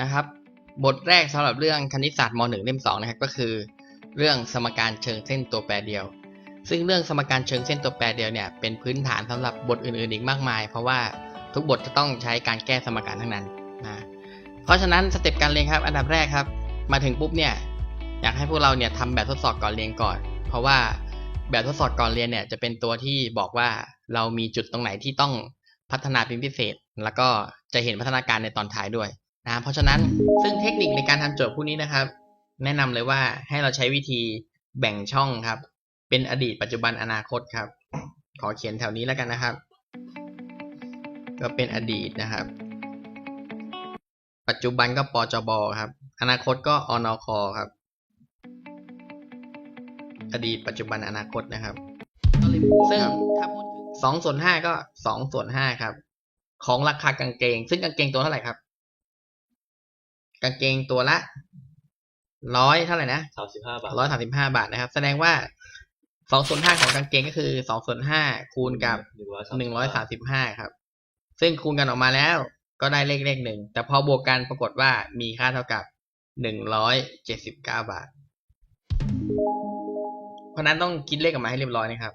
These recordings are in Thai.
นะครับ บทแรกสำหรับเรื่องคณิตศาสตร์ม .1 เล่ม2นะครับก็คือ เรื่องสมการเชิงเส้นตัวแปรเดียว ซึ่งเรื่องสมการเชิงเส้นตัวแปรเดียวเนี่ยเป็นพื้นฐานสำหรับบทอื่นๆอีกมากมาย เพราะว่าทุกบทจะต้องใช้การแก้สมการทั้งนั้นนะเพราะฉะนั้นสเต็ปการเรียนครับ อันดับแรกครับ มาถึงปุ๊บเนี่ยอยากให้พวกเราเนี่ยทำแบบทดสอบก่อนเรียนก่อน เพราะว่าแบบทดสอบก่อนเรียนเนี่ยจะเป็นตัวที่บอกว่าเรามีจุดตรงไหนที่ต้องพัฒนาเป็นพิเศษ แล้วก็จะเห็นพัฒนาการในตอนท้ายด้วย นะเพราะฉะนั้นซึ่งเทคนิคในการทำโจทย์พวกนี้นะครับ แนะนำเลยว่าให้เราใช้วิธีแบ่งช่องครับ เป็นอดีตปัจจุบันอนาคตครับ ขอเขียนแถวนี้แล้วกันนะครับ ก็เป็นอดีตนะครับ ปัจจุบันก็ปจบครับ อนาคตก็อนคครับ อดีตปัจจุบันอนาคตนะครับซึ่งถ้าพูดถึงสองส่วนห้าก็สองส่วนห้าครับ ของราคากางเกง ซึ่งกางเกงตัวเท่าไหร่ครับ กางเกงตัวละร้อยเท่าไหร่นะสามสิบห้าบาทร้อยสามสิบห้าบาทนะครับ แสดงว่าสองส่วนห้าของกางเกงก็คือสองส่วนห้าคูณกับหนึ่งร้อยหนึ่งร้อยสามสิบห้าครับ ซึ่งคูณกันออกมาแล้วก็ได้เลขเลขหนึ่งแต่พอบวกกันปรากฏว่ามีค่าเท่ากับหนึ่งร้อยเจ็ดสิบเก้าบาท เพราะฉะนั้นต้องคิดเลขออกมาให้เรียบร้อยนะครับ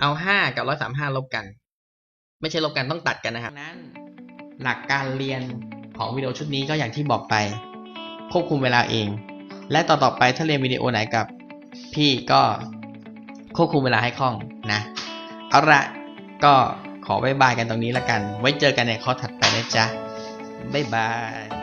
เอาห้ากับร้อยสามห้าลบกัน ไม่ใช่ลบกันต้องตัดกันนะครับนั้น หลักการเรียน ของวิดีโอชุดนี้ก็อย่างที่บอกไป ควบคุมเวลาเอง และต่อต่อไปถ้าเรียนวิดีโอไหนกับ พี่ก็ควบคุมเวลาให้คล่องนะ เอาละก็ขอบายบายกันตรงนี้แล้วกัน ไว้เจอกันในข้อถัดไปนะจ๊ะบ๊ายบาย